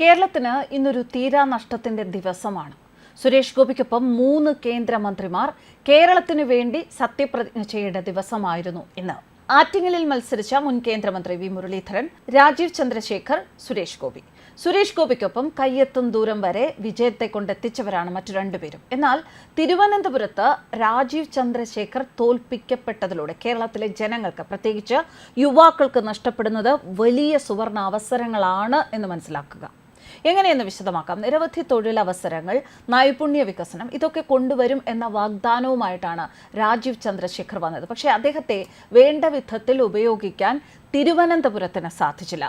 കേരളത്തിന് ഇന്നൊരു തീരാനഷ്ടത്തിന്റെ ദിവസമാണ്. സുരേഷ് ഗോപിക്കൊപ്പം മൂന്ന് കേന്ദ്രമന്ത്രിമാർ കേരളത്തിനു വേണ്ടി സത്യപ്രതിജ്ഞ ചെയ്യേണ്ട ദിവസമായിരുന്നു ഇന്ന്. ആറ്റിങ്ങലിൽ മത്സരിച്ച മുൻ കേന്ദ്രമന്ത്രി വി മുരളീധരൻ രാജീവ് ചന്ദ്രശേഖർ സുരേഷ് ഗോപി. സുരേഷ് ഗോപിക്കൊപ്പം കയ്യെത്തും ദൂരം വരെ വിജയത്തെ കൊണ്ടെത്തിച്ചവരാണ് മറ്റു രണ്ടുപേരും. എന്നാൽ തിരുവനന്തപുരത്ത് രാജീവ് ചന്ദ്രശേഖർ തോൽപ്പിക്കപ്പെട്ടതിലൂടെ കേരളത്തിലെ ജനങ്ങൾക്ക് പ്രത്യേകിച്ച് യുവാക്കൾക്ക് നഷ്ടപ്പെടുന്നത് വലിയ സുവർണ അവസരങ്ങളാണ് എന്ന് മനസ്സിലാക്കുക. എങ്ങനെയെന്ന് വിശദമാക്കാം. നിരവധി തൊഴിലവസരങ്ങൾ നൈപുണ്യ വികസനം ഇതൊക്കെ കൊണ്ടുവരും എന്ന വാഗ്ദാനവുമായിട്ടാണ് രാജീവ് ചന്ദ്രശേഖർ വന്നത്. പക്ഷേ അദ്ദേഹത്തെ വേണ്ട വിധത്തിൽ ഉപയോഗിക്കാൻ തിരുവനന്തപുരത്തിന് സാധിച്ചില്ല.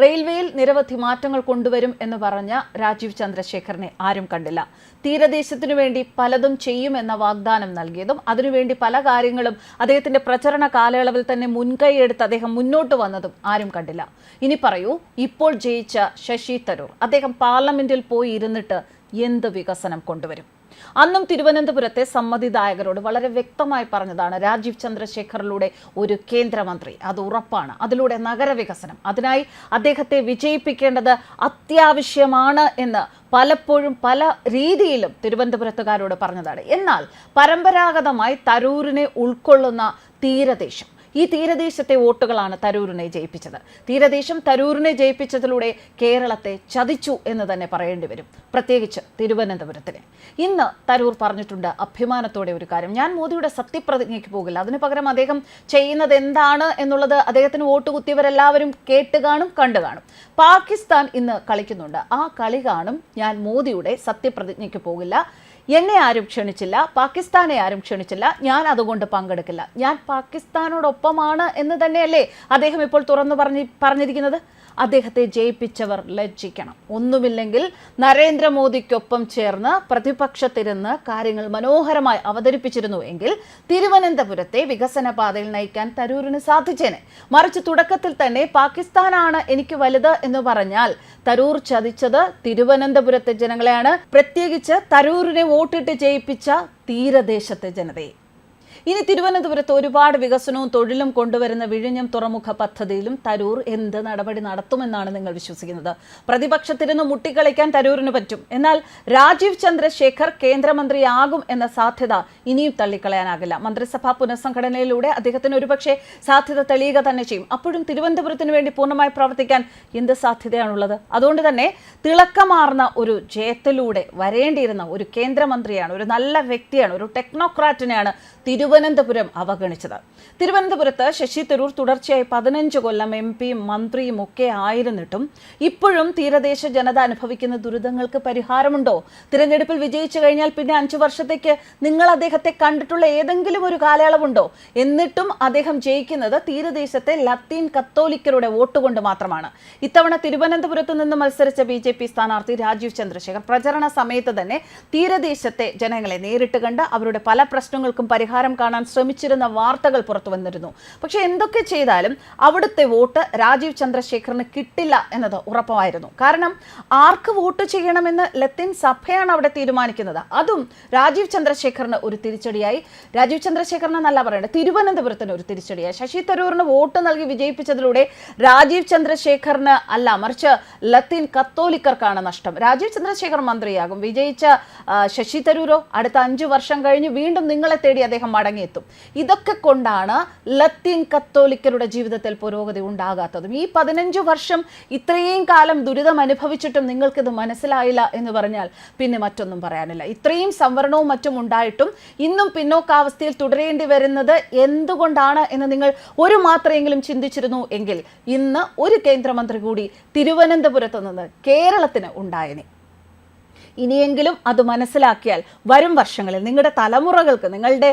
റെയിൽവേയിൽ നിരവധി മാറ്റങ്ങൾ കൊണ്ടുവരും എന്ന് പറഞ്ഞ രാജീവ് ചന്ദ്രശേഖറിനെ ആരും കണ്ടില്ല. തീരദേശത്തിനു വേണ്ടി പലതും ചെയ്യുമെന്ന വാഗ്ദാനം നൽകിയതും അതിനുവേണ്ടി പല കാര്യങ്ങളും അദ്ദേഹത്തിന്റെ പ്രചരണ കാലയളവിൽ തന്നെ മുൻകൈയെടുത്ത് അദ്ദേഹം മുന്നോട്ട് വന്നതും ആരും കണ്ടില്ല. ഇനി പറയൂ ഇപ്പോൾ ജയിച്ച ശശി തരൂർ അദ്ദേഹം പാർലമെന്റിൽ പോയി ഇരുന്നിട്ട് എന്ത് വികസനം കൊണ്ടുവരും? അന്നും തിരുവനന്തപുരത്തെ സമ്മതിദായകരോട് വളരെ വ്യക്തമായി പറഞ്ഞതാണ് രാജീവ് ചന്ദ്രശേഖറിലൂടെ ഒരു കേന്ദ്രമന്ത്രി. അത് ഉറപ്പാണ്. അതിലൂടെ നഗരവികസനം. അതിനായി അദ്ദേഹത്തെ വിജയിപ്പിക്കേണ്ടത് അത്യാവശ്യമാണ് എന്ന് പലപ്പോഴും പല രീതിയിലും തിരുവനന്തപുരത്തുകാരോട് പറഞ്ഞതാണ്. എന്നാൽ പരമ്പരാഗതമായി തരൂരിനെ ഉൾക്കൊള്ളുന്ന തീരദേശം ഈ തീരദേശത്തെ വോട്ടുകളാണ് തരൂരിനെ ജയിപ്പിച്ചത്. തീരദേശം തരൂരിനെ ജയിപ്പിച്ചതിലൂടെ കേരളത്തെ ചതിച്ചു എന്ന് തന്നെ പറയേണ്ടി വരും. പ്രത്യേകിച്ച് തിരുവനന്തപുരത്തിന്. ഇന്ന് തരൂർ പറഞ്ഞിട്ടുണ്ട് അഭിമാനത്തോടെ ഒരു കാര്യം. ഞാൻ മോദിയുടെ സത്യപ്രതിജ്ഞയ്ക്ക് പോകില്ല. അതിനു പകരം അദ്ദേഹം ചെയ്യുന്നത് എന്താണ് എന്നുള്ളത് അദ്ദേഹത്തിന് വോട്ട് കുത്തിയവരെല്ലാവരും കേട്ട് കാണും കണ്ടു കാണും. പാകിസ്ഥാൻ ഇന്ന് കളിക്കുന്നുണ്ട്. ആ കളി കാണും. ഞാൻ മോദിയുടെ സത്യപ്രതിജ്ഞയ്ക്ക് പോകില്ല. എന്നെ ആരും ക്ഷണിച്ചില്ല. പാകിസ്ഥാനെ ആരും ക്ഷണിച്ചില്ല. ഞാൻ അതുകൊണ്ട് പങ്കെടുക്കില്ല. ഞാൻ പാകിസ്ഥാനോടൊപ്പമാണ് എന്ന് തന്നെയല്ലേ അദ്ദേഹം ഇപ്പോൾ തുറന്നു പറഞ്ഞ് പറഞ്ഞിരിക്കുന്നത്? അദ്ദേഹത്തെ ജയിപ്പിച്ചവർ ലജ്ജിക്കണം. ഒന്നുമില്ലെങ്കിൽ നരേന്ദ്രമോദിക്കൊപ്പം ചേർന്ന് പ്രതിപക്ഷത്തിരുന്ന് കാര്യങ്ങൾ മനോഹരമായി അവതരിപ്പിച്ചിരുന്നു എങ്കിൽ തിരുവനന്തപുരത്തെ വികസന പാതയിൽ നയിക്കാൻ തരൂരിന് സാധിച്ചേനെ. മറിച്ച് തുടക്കത്തിൽ തന്നെ പാകിസ്ഥാനാണ് എനിക്ക് വലുത് എന്ന് പറഞ്ഞാൽ തരൂർ ചതിച്ചത് തിരുവനന്തപുരത്തെ ജനങ്ങളെയാണ്. പ്രത്യേകിച്ച് തരൂരിനെ വോട്ടിട്ട് ജയിപ്പിച്ച തീരദേശത്തെ ജനതയെ. ഇനി തിരുവനന്തപുരത്ത് ഒരുപാട് വികസനവും തൊഴിലും കൊണ്ടുവരുന്ന വിഴിഞ്ഞം തുറമുഖ പദ്ധതിയിലും തരൂർ എന്ത് നടപടി നടത്തുമെന്നാണ് നിങ്ങൾ വിശ്വസിക്കുന്നത്? പ്രതിപക്ഷത്തിരുന്ന് മുട്ടിക്കളിക്കാൻ തരൂരിന് പറ്റും. എന്നാൽ രാജീവ് ചന്ദ്രശേഖർ കേന്ദ്രമന്ത്രിയാകും എന്ന സാധ്യത ഇനിയും തള്ളിക്കളയാനാകില്ല. മന്ത്രിസഭാ പുനഃസംഘടനയിലൂടെ അദ്ദേഹത്തിന് ഒരുപക്ഷെ സാധ്യത തെളിയുക തന്നെ ചെയ്യും. അപ്പോഴും തിരുവനന്തപുരത്തിന് വേണ്ടി പൂർണമായി പ്രവർത്തിക്കാൻ എന്ത് സാധ്യതയാണുള്ളത്? അതുകൊണ്ട് തന്നെ തിളക്കമാർന്ന ഒരു ജയത്തിലൂടെ വരേണ്ടിയിരുന്ന ഒരു കേന്ദ്രമന്ത്രിയാണ് ഒരു നല്ല വ്യക്തിയാണ് ഒരു ടെക്നോക്രാറ്റിനെയാണ് തിരുവനന്തപുരം അവഗണിച്ചത്. തിരുവനന്തപുരത്ത് ശശി തരൂർ തുടർച്ചയായി പതിനഞ്ച് കൊല്ലം എം പിയും മന്ത്രിയും ഒക്കെ ആയിരുന്നിട്ടും ഇപ്പോഴും തീരദേശ ജനത അനുഭവിക്കുന്ന ദുരിതങ്ങൾക്ക് പരിഹാരമുണ്ടോ? തിരഞ്ഞെടുപ്പിൽ വിജയിച്ചു കഴിഞ്ഞാൽ പിന്നെ അഞ്ചു വർഷത്തേക്ക് നിങ്ങൾ അദ്ദേഹത്തെ കണ്ടിട്ടുള്ള ഏതെങ്കിലും ഒരു കാലയളവുണ്ടോ? എന്നിട്ടും അദ്ദേഹം ജയിക്കുന്നത് തീരദേശത്തെ ലത്തീൻ കത്തോലിക്കരുടെ വോട്ട് കൊണ്ട് മാത്രമാണ്. ഇത്തവണ തിരുവനന്തപുരത്ത് നിന്ന് മത്സരിച്ച ബി ജെ പി സ്ഥാനാർത്ഥി രാജീവ് ചന്ദ്രശേഖർ പ്രചരണ സമയത്ത് തന്നെ തീരദേശത്തെ ജനങ്ങളെ നേരിട്ട് കണ്ട് അവരുടെ പല പ്രശ്നങ്ങൾക്കും പരിഹാരം കാണാൻ ശ്രമിച്ചിരുന്ന വാർത്തകൾ പുറത്തു വന്നിരുന്നു. പക്ഷേ എന്തൊക്കെ ചെയ്താലും അവിടുത്തെ വോട്ട് രാജീവ് ചന്ദ്രശേഖറിന് കിട്ടില്ല എന്നത് ഉറപ്പായിരുന്നു. കാരണം ആർക്ക് വോട്ട് ചെയ്യണമെന്ന് ലത്തീൻ സഭയാണ് അവിടെ തീരുമാനിക്കുന്നത്. അതും രാജീവ് ചന്ദ്രശേഖറിന് ഒരു തിരിച്ചടിയായി. രാജീവ് ചന്ദ്രശേഖറിന് എന്നല്ല പറയേണ്ടത് തിരുവനന്തപുരത്തിന് ഒരു തിരിച്ചടിയായി. ശശി തരൂറിന് വോട്ട് നൽകി വിജയിപ്പിച്ചതിലൂടെ രാജീവ് ചന്ദ്രശേഖറിന് അല്ല മറിച്ച് ലത്തീൻ കത്തോലിക്കർക്കാണ് നഷ്ടം. രാജീവ് ചന്ദ്രശേഖർ മന്ത്രിയാകും. വിജയിച്ച ശശി തരൂരോ അടുത്ത അഞ്ചു വർഷം കഴിഞ്ഞ് വീണ്ടും നിങ്ങളെ തേടി അദ്ദേഹം മടങ്ങിയെത്തും. ഇതൊക്കെ കൊണ്ടാണ് ലത്തീൻ കത്തോലിക്കരുടെ ജീവിതത്തിൽ പുരോഗതി ഉണ്ടാകാത്തതും. ഈ പതിനഞ്ചു വർഷം ഇത്രയും കാലം ദുരിതം അനുഭവിച്ചിട്ടും നിങ്ങൾക്കിത് മനസ്സിലായില്ല എന്ന് പറഞ്ഞാൽ പിന്നെ മറ്റൊന്നും പറയാനില്ല. ഇത്രയും സംവരണവും മറ്റും ഉണ്ടായിട്ടും ഇന്നും പിന്നോക്കാവസ്ഥയിൽ തുടരേണ്ടി വരുന്നത് എന്തുകൊണ്ടാണ് എന്ന് നിങ്ങൾ ഒരു മാത്രമെങ്കിലും ചിന്തിച്ചിരുന്നു എങ്കിൽ ഇന്ന് ഒരു കേന്ദ്രമന്ത്രി കൂടി തിരുവനന്തപുരത്ത് നിന്ന് കേരളത്തിന് ഉണ്ടായനെ. ഇനിയെങ്കിലും അത് മനസ്സിലാക്കിയാൽ വരും വർഷങ്ങളിൽ നിങ്ങളുടെ തലമുറകൾക്ക് നിങ്ങളുടെ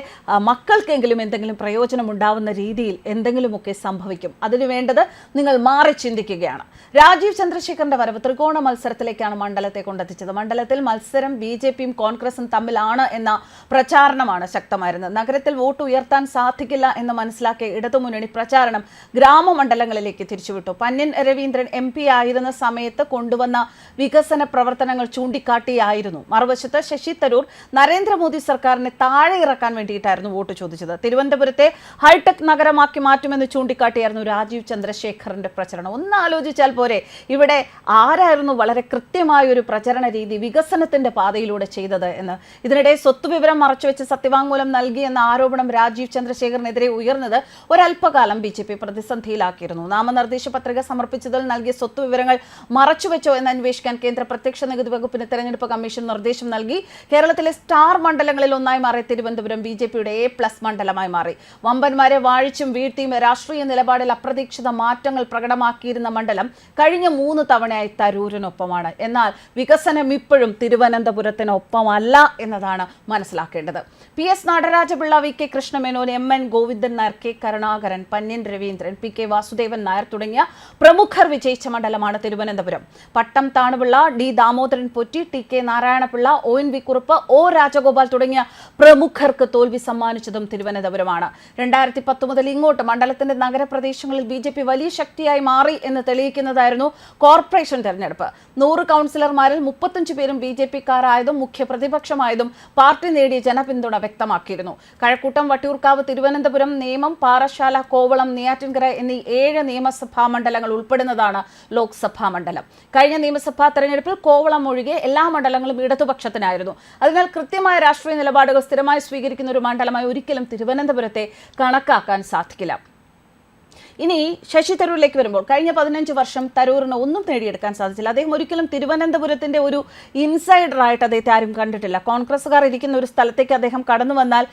മക്കൾക്കെങ്കിലും എന്തെങ്കിലും പ്രയോജനം ഉണ്ടാവുന്ന രീതിയിൽ എന്തെങ്കിലുമൊക്കെ സംഭവിക്കും. അതിനു വേണ്ടത് നിങ്ങൾ മാറി ചിന്തിക്കുകയാണ്. രാജീവ് ചന്ദ്രശേഖറിന്റെ വരവ് ത്രികോണ മത്സരത്തിലേക്കാണ് മണ്ഡലത്തെ കൊണ്ടെത്തിച്ചത്. മണ്ഡലത്തിൽ മത്സരം ബി ജെ പിയും കോൺഗ്രസും തമ്മിലാണ് എന്ന പ്രചാരണമാണ് ശക്തമായിരുന്നത്. നഗരത്തിൽ വോട്ട് ഉയർത്താൻ സാധിക്കില്ല എന്ന് മനസ്സിലാക്കിയ ഇടതുമുന്നണി പ്രചാരണം ഗ്രാമമണ്ഡലങ്ങളിലേക്ക് തിരിച്ചുവിട്ടു. പന്യൻ രവീന്ദ്രൻ എം ആയിരുന്ന സമയത്ത് കൊണ്ടുവന്ന വികസന പ്രവർത്തനങ്ങൾ ചൂണ്ടിക്കാട്ടി കിട്ടിയായിരുന്നു മറുവശത്ത് ശശി തരൂർ നരേന്ദ്രമോദി സർക്കാരിനെ താഴെ ഇറക്കാൻ വേണ്ടിയിട്ടായിരുന്നു വോട്ട് ചോദിച്ചത്. തിരുവനന്തപുരത്തെ ഹൈടെക് നഗരമാക്കി മാറ്റുമെന്ന് ചൂണ്ടിക്കാട്ടിയായിരുന്നു രാജീവ് ചന്ദ്രശേഖറിന്റെ പ്രചരണം. ഒന്ന് ആലോചിച്ചാൽ പോരെ ഇവിടെ ആരായിരുന്നു വളരെ കൃത്യമായ ഒരു പ്രചരണ രീതി വികസനത്തിന്റെ പാതയിലൂടെ ചെയ്തത് എന്ന്. ഇതിനിടെ സ്വത്ത് വിവരം മറച്ചുവെച്ച് സത്യവാങ്മൂലം നൽകിയെന്ന ആരോപണം രാജീവ് ചന്ദ്രശേഖറിനെതിരെ ഉയർന്നത് ഒരല്പകാലം ബി ജെ പി പ്രതിസന്ധിയിലാക്കിയിരുന്നു. നാമനിർദ്ദേശ പത്രിക സമർപ്പിച്ചതിൽ നൽകിയ സ്വത്ത് വിവരങ്ങൾ മറച്ചുവെച്ചോ എന്ന് അന്വേഷിക്കാൻ കേന്ദ്ര പ്രത്യക്ഷ നികുതി വകുപ്പിന് തെരഞ്ഞെടുപ്പ് കമ്മീഷൻ നിർദ്ദേശം നൽകി കേരളത്തിലെ സ്റ്റാർ മണ്ഡലങ്ങളിൽ ഒന്നായി മാറിയ തിരുവനന്തപുരം ബി ജെ പിയുടെ എ പ്ലസ് മണ്ഡലമായി മാറി. വമ്പന്മാരെ വാഴിച്ചും വീഴ്ത്തിയും രാഷ്ട്രീയ നിലപാടിൽ അപ്രതീക്ഷിത മാറ്റങ്ങൾ പ്രകടമാക്കിയിരുന്ന മണ്ഡലം കഴിഞ്ഞ മൂന്ന് തവണയായി തരൂരിനൊപ്പമാണ്. എന്നാൽ വികസനം ഇപ്പോഴും തിരുവനന്തപുരത്തിനൊപ്പമല്ല എന്നതാണ് മനസ്സിലാക്കേണ്ടത്. P S Nataraja Pillai V K Krishna Menon M N Govindan Nair K Karunakaran Panniyan Raveendran P K Vasudevan Nair തുടങ്ങിയ പ്രമുഖർ വിജയിച്ച മണ്ഡലമാണ് Thiruvananthapuram. Pattom Thanu Pillai D Damodaran Potti T K Narayana Pillai O N V Kurup O Rajagopal തുടങ്ങിയ പ്രമുഖർക്ക് തോൽവി സമ്മാനിച്ചതും തിരുവനന്തപുരമാണ്. രണ്ടായിരത്തി പത്ത് മുതൽ ഇങ്ങോട്ട് മണ്ഡലത്തിന്റെ നഗരപ്രദേശങ്ങളിൽ ബി ജെ പി വലിയ ശക്തിയായി മാറി എന്ന് തെളിയിക്കുന്നതായിരുന്നു കോർപ്പറേഷൻ തെരഞ്ഞെടുപ്പ്. നൂറ് കൗൺസിലർമാരിൽ മുപ്പത്തഞ്ച് പേരും ബി ജെ പിക്കാരായതും മുഖ്യ പ്രതിപക്ഷമായതും പാർട്ടി നേടിയ ജനപിന്തുണ വ്യക്തമാക്കിയിരുന്നു. കഴക്കൂട്ടം വട്ടിയൂർക്കാവ് തിരുവനന്തപുരം നേമം പാറശാല കോവളം നെയ്യാറ്റിൻകര എന്നീ ഏഴ് നിയമസഭാ മണ്ഡലങ്ങൾ ഉൾപ്പെടുന്നതാണ് ലോക്സഭാ മണ്ഡലം. കഴിഞ്ഞ നിയമസഭാ തെരഞ്ഞെടുപ്പിൽ കോവളം ഒഴികെ എല്ലാ മണ്ഡലങ്ങളും ഇടതുപക്ഷത്തിനായിരുന്നു. അതിനാൽ കൃത്യമായ രാഷ്ട്രീയ നിലപാടുകൾ സ്ഥിരമായി സ്വീകരിക്കുന്ന ഒരു മണ്ഡലമായി ഒരിക്കലും തിരുവനന്തപുരത്തെ കണക്കാക്കാൻ സാധിക്കില്ല. ഇനി ശശി തരൂരിലേക്ക് വരുമ്പോൾ കഴിഞ്ഞ പതിനഞ്ച് വർഷം തരൂറിന് ഒന്നും നേടിയെടുക്കാൻ സാധിച്ചില്ല. അദ്ദേഹം ഒരിക്കലും തിരുവനന്തപുരത്തിന്റെ ഒരു ഇൻസൈഡറായിട്ട് അദ്ദേഹത്തെ ആരും കണ്ടിട്ടില്ല. കോൺഗ്രസ്സുകാർ ഇരിക്കുന്ന ഒരു സ്ഥലത്തേക്ക് അദ്ദേഹം കടന്നു വന്നാൽ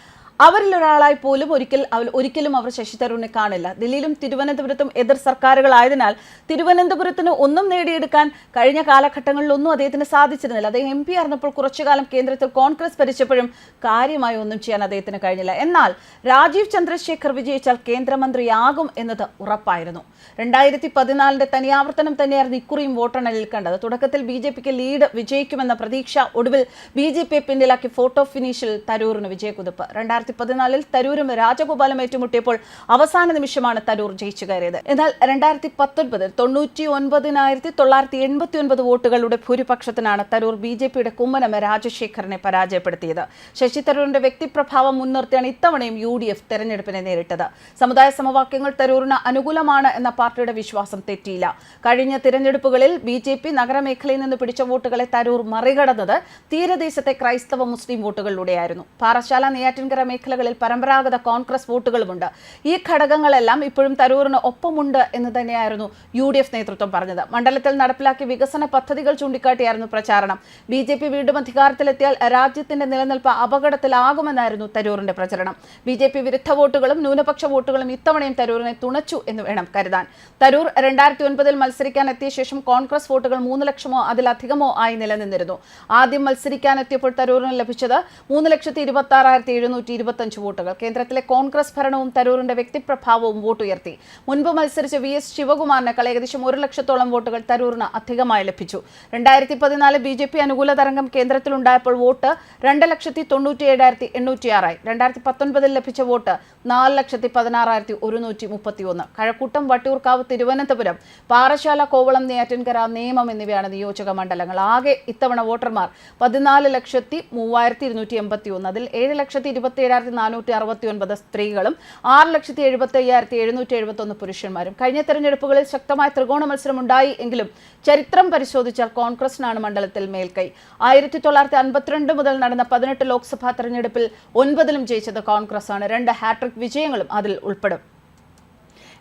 അവരിൽ ഒരാളായി പോലും ഒരിക്കൽ ഒരിക്കലും അവർ ശശി തരൂരിനെ കാണില്ല. ദില്ലിയിലും തിരുവനന്തപുരത്തും എതിർ സർക്കാരുകളായതിനാൽ തിരുവനന്തപുരത്തിന് ഒന്നും നേടിയെടുക്കാൻ കഴിഞ്ഞ കാലഘട്ടങ്ങളിലൊന്നും അദ്ദേഹത്തിന് സാധിച്ചിരുന്നില്ല. അദ്ദേഹം എം പി ആയിരുന്നപ്പോൾ കുറച്ചു കാലം കേന്ദ്രത്തിൽ കോൺഗ്രസ് ഭരിച്ചപ്പോഴും കാര്യമായി ഒന്നും ചെയ്യാൻ അദ്ദേഹത്തിന് കഴിഞ്ഞില്ല. എന്നാൽ രാജീവ് ചന്ദ്രശേഖർ വിജയിച്ചാൽ കേന്ദ്രമന്ത്രിയാകും എന്നത് ഉറപ്പായിരുന്നു. രണ്ടായിരത്തി പതിനാലിന്റെ തനിയാവർത്തനം തന്നെയായിരുന്നു ഇക്കുറിയും വോട്ടെണ്ണലിൽ കണ്ടത്. തുടക്കത്തിൽ ബി ജെ പിക്ക് ലീഡ് വിജയിക്കുമെന്ന പ്രതീക്ഷ ഒടുവിൽ ബി ജെ പിയെ പിന്നിലാക്കി ഫോട്ടോ ഫിനിഷിൽ തരൂറിന് വിജയക്കുതിപ്പ്. രണ്ടായിരത്തി പതിനാലിൽ തരൂരും രാജഗോപാലും ഏറ്റുമുട്ടിയപ്പോൾ അവസാന നിമിഷമാണ് തരൂർ ജയിച്ചു കയറിയത്. എന്നാൽ രണ്ടായിരത്തി പത്തൊൻപതിൽ തൊണ്ണൂറ്റി ഒൻപതിനായിരത്തി തൊള്ളായിരത്തി എൺപത്തി ഒൻപത് വോട്ടുകളുടെ ഭൂരിപക്ഷത്തിനാണ് തരൂർ ബി ജെ പിയുടെ കുമ്മനം രാജശേഖരനെ പരാജയപ്പെടുത്തിയത്. ശശി തരൂരിന്റെ വ്യക്തിപ്രഭാവം മുൻനിർത്തിയാണ് ഇത്തവണയും യു ഡി എഫ് തെരഞ്ഞെടുപ്പിനെ നേരിട്ടത്. സമുദായ സമവാക്യങ്ങൾ തരൂരിന് അനുകൂലമാണ് എന്ന പാർട്ടിയുടെ വിശ്വാസം തെറ്റിയില്ല. കഴിഞ്ഞ തിരഞ്ഞെടുപ്പുകളിൽ ബി ജെ പി നഗരമേഖലയിൽ നിന്ന് പിടിച്ച വോട്ടുകളെ തരൂർ മറികടന്നത് തീരദേശത്തെ ക്രൈസ്തവ മുസ്ലിം വോട്ടുകളിലൂടെയായിരുന്നു. പാറശാല നെയ്യാറ്റിൻകര മേഖലകളിൽ പരമ്പരാഗത കോൺഗ്രസ് വോട്ടുകളുമുണ്ട്. ഈ ഘടകങ്ങളെല്ലാം ഇപ്പോഴും തരൂറിന് ഒപ്പമുണ്ട് എന്ന് തന്നെയായിരുന്നു യു ഡി എഫ് നേതൃത്വം പറഞ്ഞത്. മണ്ഡലത്തിൽ നടപ്പിലാക്കിയ വികസന പദ്ധതികൾ ചൂണ്ടിക്കാട്ടിയായിരുന്നു പ്രചാരണം. ബി ജെ പി വീണ്ടും അധികാരത്തിലെത്തിയാൽ രാജ്യത്തിന്റെ നിലനിൽപ്പ് അപകടത്തിലാകുമെന്നായിരുന്നു തരൂറിന്റെ പ്രചരണം. ബി ജെ പി വിരുദ്ധ വോട്ടുകളും ന്യൂനപക്ഷ വോട്ടുകളും ഇത്തവണയും തരൂരിനെ തുണച്ചു എന്ന് വേണം കരുതാൻ. തരൂർ രണ്ടായിരത്തി ഒൻപതിൽ മത്സരിക്കാൻ എത്തിയ ശേഷം കോൺഗ്രസ് വോട്ടുകൾ മൂന്ന് ലക്ഷമോ അതിലധികമോ ആയി നിലനിന്നിരുന്നു. ആദ്യം മത്സരിക്കാൻ എത്തിയപ്പോൾ തരൂരിന് ലഭിച്ചത് മൂന്ന് ലക്ഷത്തി ഇരുപത്തി ആറായിരത്തി എഴുന്നൂറ്റി ഇരുപത്തഞ്ച് വോട്ടുകൾ. കേന്ദ്രത്തിലെ കോൺഗ്രസ് ഭരണവും തരൂരിന്റെ വ്യക്തിപ്രഭാവവും വോട്ടുയർത്തി. മുൻപ് മത്സരിച്ച വി എസ് ശിവകുമാറിനേക്കാൾ ഏകദേശം ഒരു ലക്ഷത്തോളം വോട്ടുകൾ തരൂറിന് അധികമായി ലഭിച്ചു. രണ്ടായിരത്തി പതിനാല് ബി ജെ പി അനുകൂല തരംഗം കേന്ദ്രത്തിലുണ്ടായപ്പോൾ വോട്ട് രണ്ട് ലക്ഷത്തി തൊണ്ണൂറ്റി ഏഴായിരത്തി എണ്ണൂറ്റിയാറായി രണ്ടായിരത്തി പത്തൊൻപതിൽ ലഭിച്ച വോട്ട് നാല് ലക്ഷത്തി പതിനാറായിരത്തി ഒരുന്നൂറ്റി മുപ്പത്തി ഒന്ന് കഴക്കൂട്ടം വട്ടിയൂർക്കാവ് തിരുവനന്തപുരം പാറശാല കോവളം നെയ്യാറ്റിൻകര നേമം എന്നിവയാണ് നിയോജക മണ്ഡലങ്ങൾ. ആകെ ഇത്തവണ വോട്ടർമാർ പതിനാല് ലക്ഷത്തി മൂവായിരത്തി ഇരുന്നൂറ്റി എൺപത്തി ഒന്ന് അതിൽ ഏഴ് ലക്ഷത്തി ഇരുപത്തി ഏഴായിരത്തി നാനൂറ്റി അറുപത്തി ഒൻപത് സ്ത്രീകളും ആറ് ലക്ഷത്തി എഴുപത്തി അയ്യായിരത്തി എഴുന്നൂറ്റി എഴുപത്തി ഒന്ന് പുരുഷന്മാരും. കഴിഞ്ഞ തെരഞ്ഞെടുപ്പുകളിൽ ശക്തമായ ത്രികോണ മത്സരം ഉണ്ടായി എങ്കിലും ചരിത്രം പരിശോധിച്ചാൽ കോൺഗ്രസിനാണ് മണ്ഡലത്തിൽ മേൽക്കൈ. ആയിരത്തി തൊള്ളായിരത്തി അൻപത്തിരണ്ട് മുതൽ നടന്ന പതിനെട്ട് ലോക്സഭാ തെരഞ്ഞെടുപ്പിൽ ഒൻപതിലും ജയിച്ചത് കോൺഗ്രസ് ആണ് രണ്ട് ഹാട്രിക് വിജയങ്ങളും അതിൽ ഉൾപ്പെടും.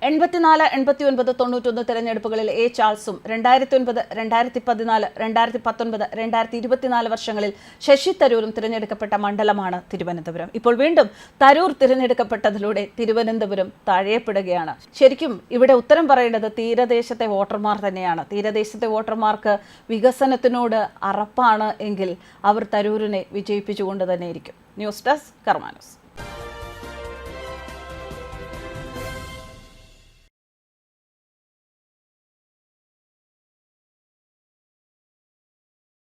എൺപത്തിനാല് എൺപത്തി ഒൻപത് തൊണ്ണൂറ്റൊന്ന് തെരഞ്ഞെടുപ്പുകളിൽ എ ചാൾസും രണ്ടായിരത്തി ഒൻപത് രണ്ടായിരത്തി പതിനാല് രണ്ടായിരത്തി പത്തൊൻപത് രണ്ടായിരത്തി ഇരുപത്തിനാല് വർഷങ്ങളിൽ ശശി തരൂരും തിരഞ്ഞെടുക്കപ്പെട്ട മണ്ഡലമാണ് തിരുവനന്തപുരം. ഇപ്പോൾ വീണ്ടും തരൂർ തിരഞ്ഞെടുക്കപ്പെട്ടതിലൂടെ തിരുവനന്തപുരം തഴയപ്പെടുകയാണ് ശരിക്കും ഇവിടെ ഉത്തരം പറയേണ്ടത് തീരദേശത്തെ വോട്ടർമാർ തന്നെയാണ്. തീരദേശത്തെ വോട്ടർമാർക്ക് വികസനത്തിനോട് അറപ്പാണ് എങ്കിൽ അവർ തരൂരിനെ വിജയിപ്പിച്ചുകൊണ്ട് തന്നെ ഇരിക്കും ന്യൂസ് ഡെസ്ക് കർമാനൂസ്.